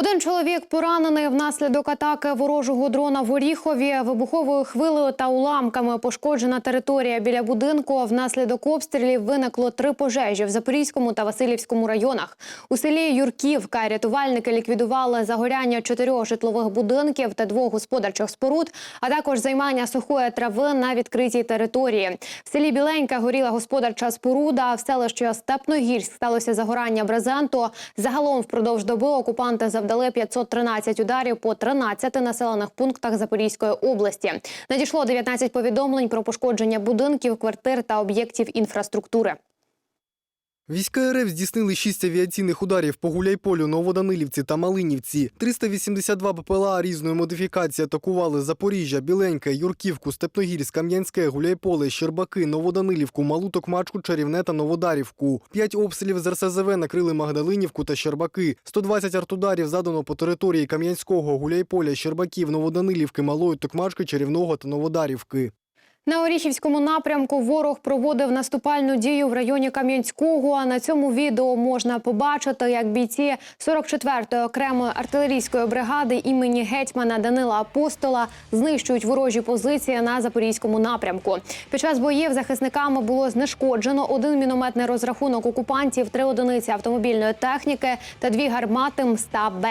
Один чоловік поранений внаслідок атаки ворожого дрона в Оріхові. Вибуховою хвилею та уламками пошкоджена територія біля будинку. Внаслідок обстрілів виникло три пожежі в Запорізькому та Васильівському районах. У селі Юрківка рятувальники ліквідували загоряння чотирьох житлових будинків та двох господарчих споруд, а також займання сухої трави на відкритій території. В селі Біленька горіла господарча споруда. В селищі Степногірськ сталося загорання брезенту. Загалом впродовж доби окупанти завдали 513 ударів по 13 населених пунктах Запорізької області. Надійшло 19 повідомлень про пошкодження будинків, квартир та об'єктів інфраструктури. Війська РФ здійснили шість авіаційних ударів по Гуляйполю, Новоданилівці та Малинівці. 382 БПЛА різної модифікації атакували Запоріжжя, Біленьке, Юрківку, Степногірськ, Кам'янське, Гуляйполе, Щербаки, Новоданилівку, Малу Токмачку, Чарівне та Новодарівку. П'ять обстрілів з РСЗВ накрили Магдалинівку та Щербаки. 120 артударів задано по території Кам'янського, Гуляйполя, Щербаків, Новоданилівки, Малої Токмачки, Чарівного та Новодарівки. На Оріхівському напрямку ворог проводив наступальну дію в районі Кам'янського. А на цьому відео можна побачити, як бійці 44-ї окремої артилерійської бригади імені гетьмана Данила Апостола знищують ворожі позиції на запорізькому напрямку. Під час боїв захисниками було знешкоджено один мінометний розрахунок окупантів, три одиниці автомобільної техніки та дві гармати МСТА Б.